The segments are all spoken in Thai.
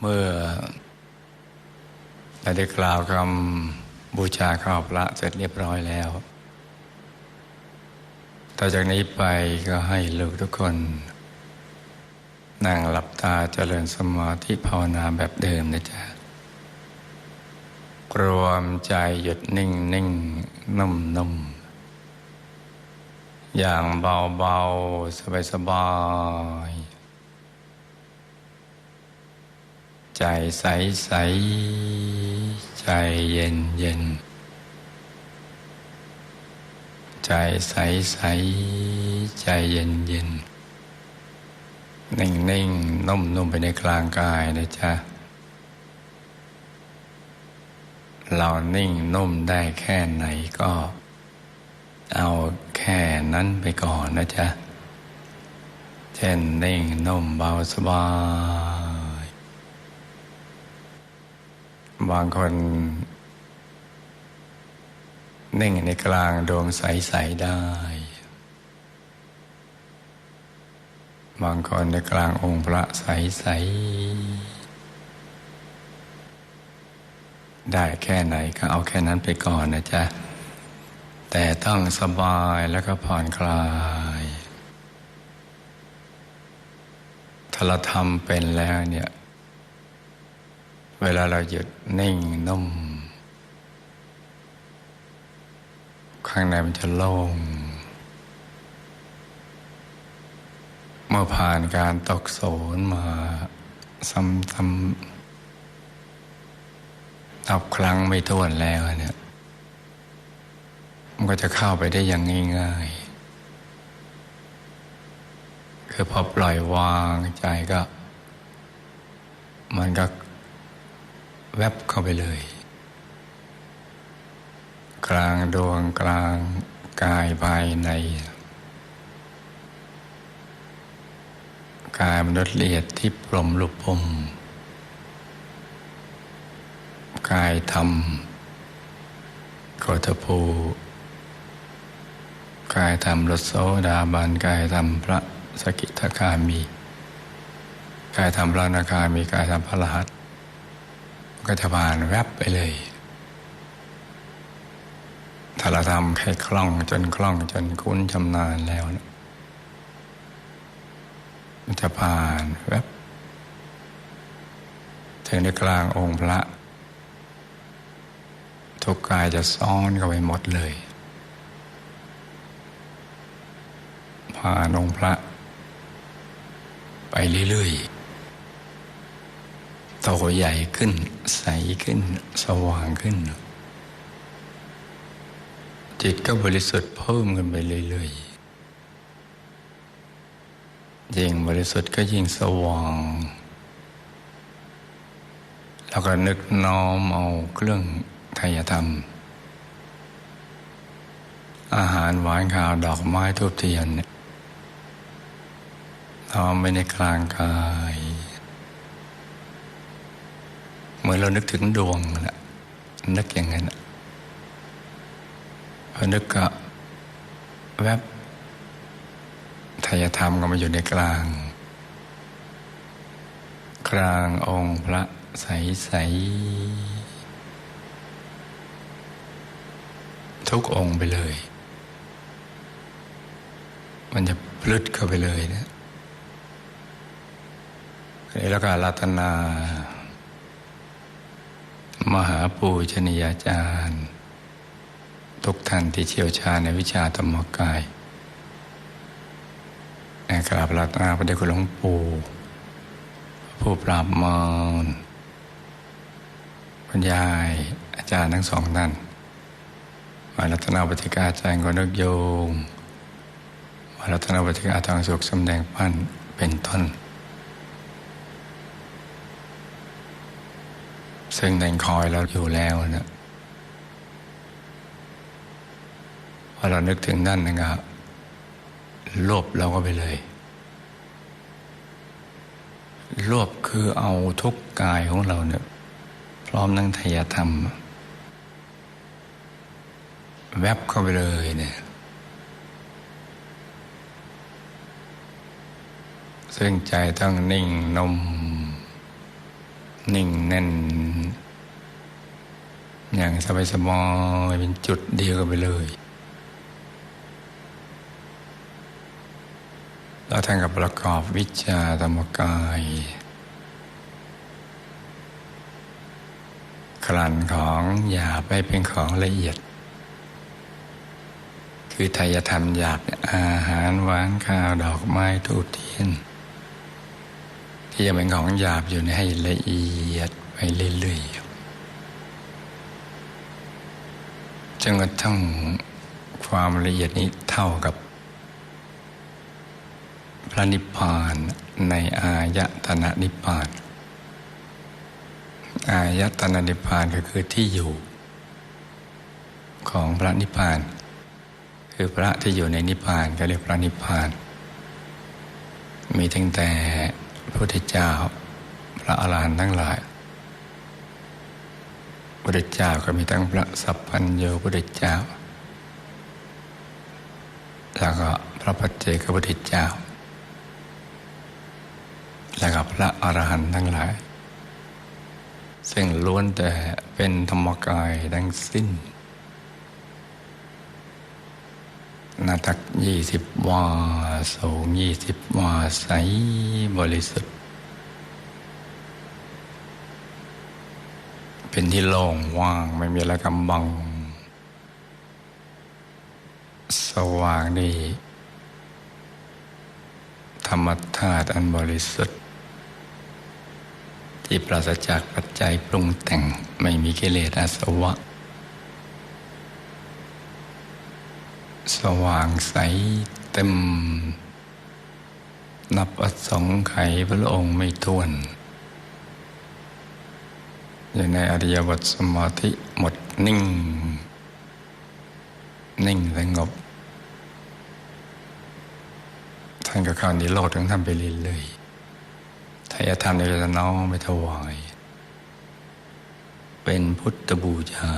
เมื่อได้กล่าวคำบูชาข้าวพระเสร็จเรียบร้อยแล้ว ต่อจากนี้ไปก็ให้ลูกทุกคน นั่งหลับตาเจริญสมาธิภาวนาแบบเดิมนะจ๊ะรวมใจหยุดนิ่งนิ่งนุ่มนุ่มอย่างเบาเบาสบายสบาย ใจใสใสใจเย็นเย็นใจใสใสใจเย็นเย็นนิ่งนิ่งนุ่มนุ่มไปในกลางกายนะจ๊ะ เรานิ่งนุ่มได้แค่ไหนก็ เอาแค่นั้นไปก่อนนะจ๊ะ เช่นนิ่งนุ่มเบาสบาย บางคนนิ่งในกลางดวงใส ๆ ได้ บางคนในกลางองค์พระใส ๆ ได้แค่ไหนก็เอาแค่นั้นไปก่อนนะจ๊ะ แต่ต้องสบายแล้วก็ผ่อนคลายถ้าเราทำเป็นแล้วเนี่ย เวลาเราหยุดนิ่งนุ่ม ข้างในมันจะโล่ง เมื่อผ่านการตกโสนมาซ้ำๆนับครั้งไม่ถ้วนแล้วเนี่ย มันก็จะเข้าไปได้อย่างง่ายๆ คือพอปล่อยวางใจก็ มันก็ แวบเข้าไปเลย กลางดวงกลางกายภายใน กายมนุษย์ละเอียดที่ปลมลุปมกายธรรมกฏภูกายธรรมรสโสดาบันกายธรรมพระสกิทาคามี กายธรรมพระนาคามีกายธรรมพระรหัส ก็จะผ่านแวบไปเลย ถ้าเราทำแค่คล่องจนคล่องจนคุ้นชำนาญแล้วนะมันจะผ่านแวบถึงในกลางองค์พระ ทุกกายจะซ้อนเข้าไปหมดเลย ผ่านองค์พระ ไปเรื่อยๆ โตใหญ่ขึ้น ใสขึ้น สว่างขึ้น จิตก็บริสุทธิ์เพิ่มขึ้นไปเรื่อยๆยิ่งบริสุทธิ์ก็ยิ่งสว่าง แล้วก็นึกน้อมเอาเครื่องไทยธรรม อาหารหวานข้าวดอกไม้ทูบเทียนน้อมไปในกลางกาย เห มือนเรานึกถึงดวงนะนึกอย่างนั้นะพอนึกก็แวบทายธรรมก็มาอยู่ในกลาง กลางองค์พระใสใสทุกองค์ไปเลย มันจะพลึดเข้าไปเลยนะแล้วก็รัตนา มหาปูชนียาจารย์ ทุกท่านที่เชี่ยวชาญในวิชาธรรมกายกราบรัตนาพระเดชคุณหลวงปู่ผู้ปราบมารบรรยายอาจารย์ทั้งสองท่านมารัตนาปฏิกาอาจารย์กนกโยมมารัตนาปฏิกาทางสุขสำแดงปั้นเป็นต้น ซึ่งแดงคอยเราอยู่แล้วนะพอเรานึกถึงนั่นนะครับรวบเราก็ไปเลยรวบคือเอาทุกกายของเราเนี่ยพร้อมนั่งทยธรรม แวบเข้าไปเลยเนี่ยซึ่งใจต้องนิ่งนม นิ่งแน่น อย่างสบายสบายเป็นจุดเดียวกันไปเลยแล้วท่านกับประกอบวิชาธรรมกายกลั่นของหยาบไปเป็นของละเอียด คือไทยธรรมหยาบอาหารหวานข้าวดอกไม้ทูบเทียน ที่จะเป็นของหยาบอยู่ในให้ละเอียดไปเรื่อยๆจนกระทั่งความละเอียดนี้เท่ากับ พระนิพพานในอายตนะนิพพาน อายตนะนิพพานก็คือที่อยู่ ของพระนิพพาน คือพระที่อยู่ในนิพพานก็เรียกพระนิพพาน มีตั้งแต่ พระพุทธเจ้า พระอรหันต์ทั้งหลายพระพุทธเจ้าก็มีทั้งพระสัพพัญโยพุทธเจ้า แล้วก็พระปัจเจกพุทธเจ้า แล้วก็พระอรหันต์ทั้งหลาย ซึ่งล้วนแต่เป็นธรรมกายทั้งสิ้น หนาตักยี่สิบวา สูงยี่สิบวา ใสบริสุทธิ์ เป็นที่โล่งว่างไม่มีอะไรกำบัง สว่างดีธรรมธาตุอันบริสุทธิ์ ที่ปราศจากปัจจัยปรุงแต่งไม่มีกิเลสอาสวะ สว่างใสเต็ม นับอสงไขยพระองค์ไม่ท้วน อยู่ในอริยบทสมาธิหมดนิ่ง นิ่งสงบ ท่านก็เข้านิโรธของท่านไปเรื่อยๆทายธรรมในจะน้องไปถวาย เป็นพุทธบูชา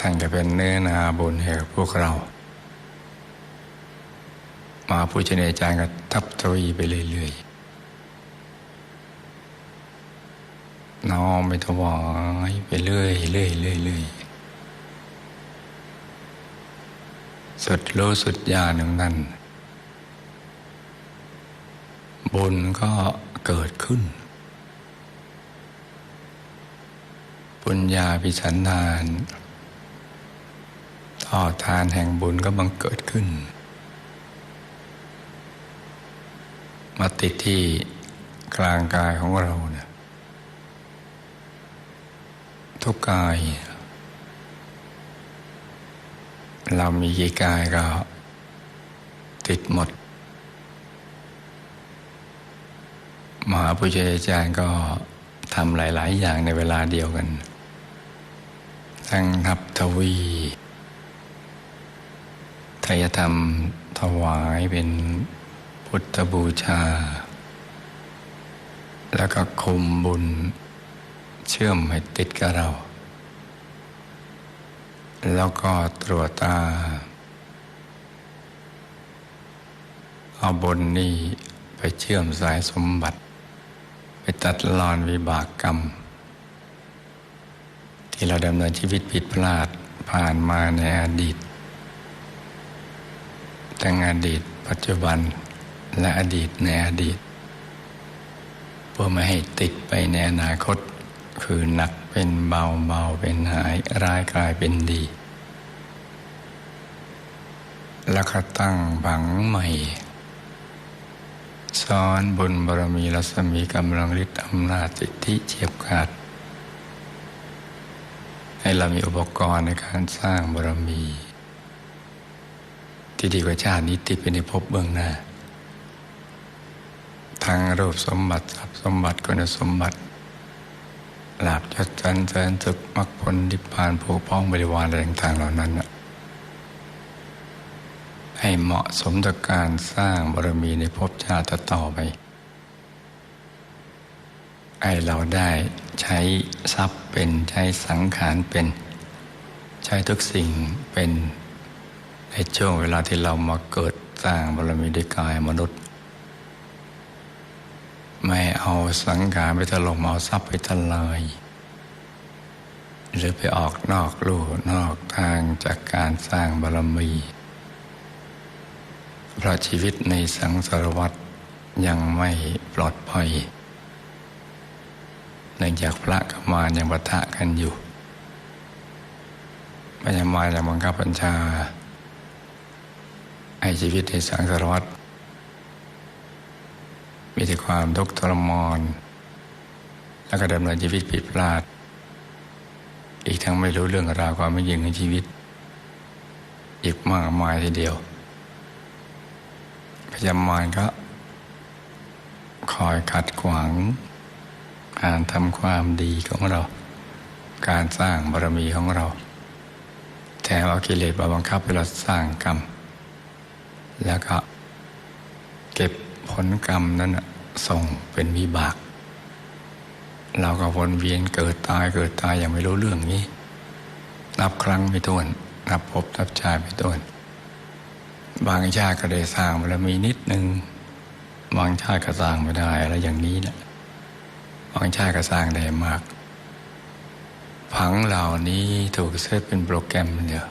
ท่านก็เป็นเนื้อนาบุญให้กับพวกเรา มาผู้เจเนอาจารย์ก็ทับทวีไปเรื่อยๆน้อมไปถวายไปเรื่อยเรื่อยเรื่อยเรื่อยสุดรู้สุดญาณของนั้นบุญก็เกิดขึ้นบุญญาพิสันดาน่อทานแห่งบุญก็บังเกิดขึ้น มาติดที่กลางกายของเราเนี่ยทุกกาย เรามีกี่กายก็ติดหมด มหาปุจอาจารย์ก็ทำหลาย ๆ อย่างในเวลาเดียวกัน ทั้งนับทวี ทายธรรมถวายเป็นพุทธบูชา แล้วก็คุมบุญเชื่อมให้ติดกับเรา แล้วก็ตรวจตา เอาบนนี้ไปเชื่อมสายสมบัติ ไปตัดรอนวิบากกรรม ที่เราดำเนินชีวิตผิดพลาดผ่านมาในอดีต ทั้งอดีต ปัจจุบันและอดีตในอดีต เพื่อไม่ให้ติดไปในอนาคต คือหนักเป็นเบาเบาเป็นหายร้ายกลายเป็นดี แล้วก็ตั้งบังใหม่ซ้อนบุญบารมีรัศมีกำลังฤทธิ์อำนาจสิทธิเฉียบขาด ให้เรามีอุปกรณ์ในการสร้างบารมี ที่ดีกว่าชาตินี้ติดไปในภพเบื้องหน้าทั้งรูปสมบัติทรัพย์สมบัติคุณสมบัติลาบยศจันเสริญสุขมรรคผลนิพพานผู้พ้องบริวารอะไรต่างๆเหล่านั้นให้เหมาะสมต่อการสร้างบารมีในภพชาติต่อไปให้เราได้ใช้ทรัพย์เป็นใช้สังขารเป็น ใช้ทุกสิ่งเป็น ในช่วงเวลาที่เรามาเกิดสร้างบารมีด้วยกายมนุษย์ ไม่เอาสังขารไปถล่มเอาทรัพย์ไปทลายหรือไปออกนอกลู่นอกทางจากการสร้างบารมีเพราะชีวิตในสังสารวัฏยังไม่ปลอดภัยเนื่องจากพระกับมารยังปะทะกันอยู่พยามารยังบังคับบัญชา ให้ชีวิตในสังสารวัฏมีแต่ความทุกข์ทรมานแล้วก็ดำเนินชีวิตผิดพลาด อีกทั้งไม่รู้เรื่องราวความไม่ยิงของชีวิต อีกมากมายทีเดียว พยามารก็ คอยขัดขวางการทำความดีของเรา การสร้างบารมีของเรา แต่เอากิเลสมาบังคับให้เราสร้างกรรม แล้วก็เก็บผลกรรมนั้นส่งเป็นวิบาก เราก็วนเวียนเกิดตายเกิดตายอย่างไม่รู้เรื่องนี้ นับครั้งไม่ถ้วน นับพบนับชาติไม่ถ้วน บางชาติก็ได้สร้างบารมีนิดนึงบางชาติก็สร้างไม่ได้แล้วอย่างนี้นะบางชาติก็สร้างได้มาก ผังเหล่านี้ถูกเซตเป็นโปรแกรมเดียว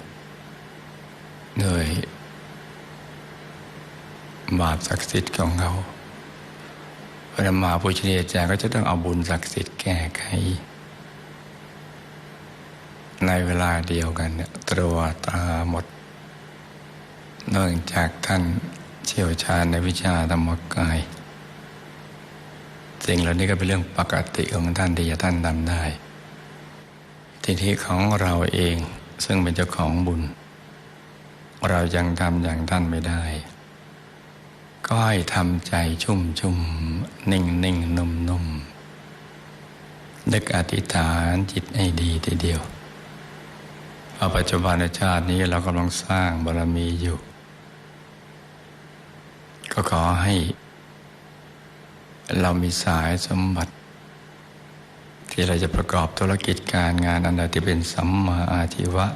โดย บาปศักดิ์สิทธิ์ของเขาพระมาปุชนีอาจารย์ก็จะต้องเอาบุญศักดิ์สิทธิ์แก้ไข ในเวลาเดียวกันเนี่ยตรวตาหมดเนื่องจากท่านเชี่ยวชาญในวิชาธรรมกายสิ่งเหล่านี้ก็เป็นเรื่องปกติของท่านที่จะท่านทำได้ ทีนี้ของเราเองซึ่งเป็นเจ้าของบุญ เรายังทำอย่างท่านไม่ได้ ก็ให้ทำใจชุ่มชุ่มนิ่งนิ่งนุ่มนุ่มนึกอธิษฐานจิตให้ดีทีเดียวเพราปัจจุบันชาตินี้เรากำลังสร้างบารมีอยู่ ก็ขอให้ เรามีสายสมบัติ ที่เราจะประกอบธุรกิจการงานอันใดที่เป็นสัมมาอาชีวะ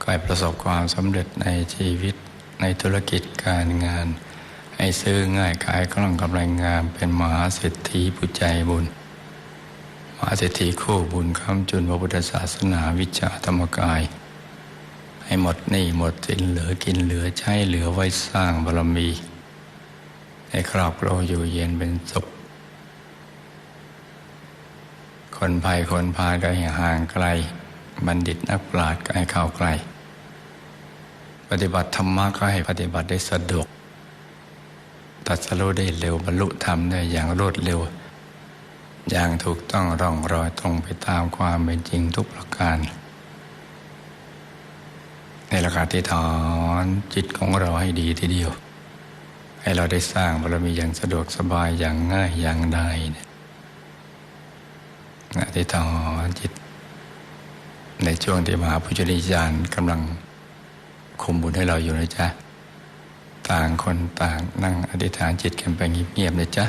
ก็ให้ประสบความสำเร็จในชีวิตในธุรกิจการงาน ให้ซื้อง่ายขายคล่องกำไรงาม เป็นมหาเศรษฐีผู้ใจบุญ มหาเศรษฐีคู่บุญคำจุนพระพุทธศาสนาวิชาธรรมกาย ให้หมดหนี้หมดสินเหลือกินเหลือใช้เหลือไว้สร้างบารมีให้ครอบครัวอยู่เย็นเป็นสุขคนภัยคนพาก็ให้ห่างไกล บัณฑิตนักปราชญ์ก็ให้เข้าใกล้ ปฏิบัติธรรมะก็ให้ปฏิบัติได้สะดวก ตัดสรู้ได้เร็วบรรลุธรรมได้อย่างรวดเร็ว อย่างถูกต้องร่องรอยตรงไปตามความเป็นจริงทุกประการ ในราคาที่ถอนจิตของเราให้ดีทีเดียว ให้เราได้สร้างบารมีอย่างสะดวกสบายอย่างง่ายอย่างได้เนี่ยอนจิต ในช่วงที่มหาพุทธิยานกำลังคุมบุญให้เราอยู่นะจ๊ะ ต่างคนต่างนั่งอธิษฐานจิตกันไปเงียบๆนะจ๊ะ